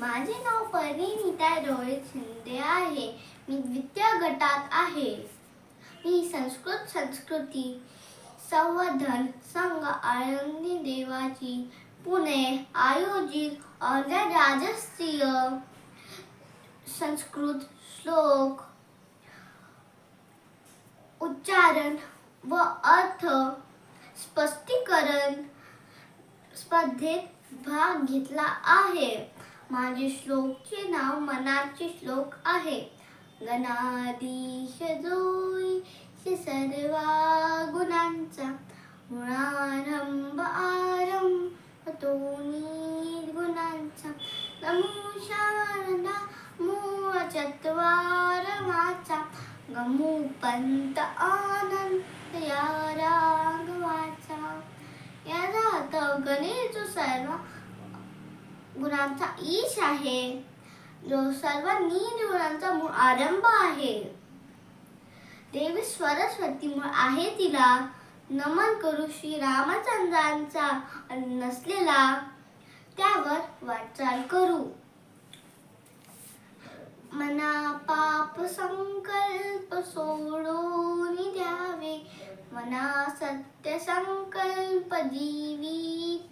माझे नाव परिनीता रोहित शिंदे आहे. मी द्वितीय गटात आहे. मी संस्कृत संस्कृती संवर्धन संघ आळंदी देवाची पुणे आयोजित आंतरराष्ट्रीय संस्कृत श्लोक उच्चारण व अर्थ स्पष्टीकरण स्पर्धेत भाग घेतला आहे. माझे श्लोकचे नाव मनाचे श्लोक आहे. गणाधीश जोई सर्वा गुणांचा गुणारंभ आरंभ तो गुणांचा नमो शारदा मूळ चत्वार वाचा गमू पंत आनंद या राघवाचा याचा अर्थ गणेश सर्व गुणांचा ईश आहे. जो सर्व नील गुणांचा मूळ आरंभ आहे. देवी सरस्वती मूळ आहे तिला. नमन करू श्री रामचंद्रांचा नसलेला. त्यावर वाटचाल करू. मना पाप संकल्प सोडून द्यावे. मना सत्य संकल्प जीवित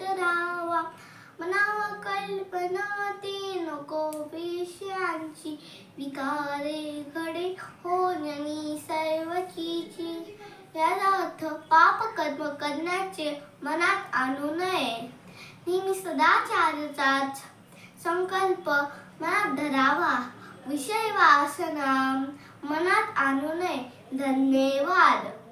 कल्पना ते नको विषयांची विकारे घडे. होण्यानी सर्वचीची याचा अर्थ पाप कर्म करण्याचे मनात आणू नये. नेहमी सदाचाराचाच संकल्प मनात धरावा. विषय वासना मनात आणू नये. धन्यवाद.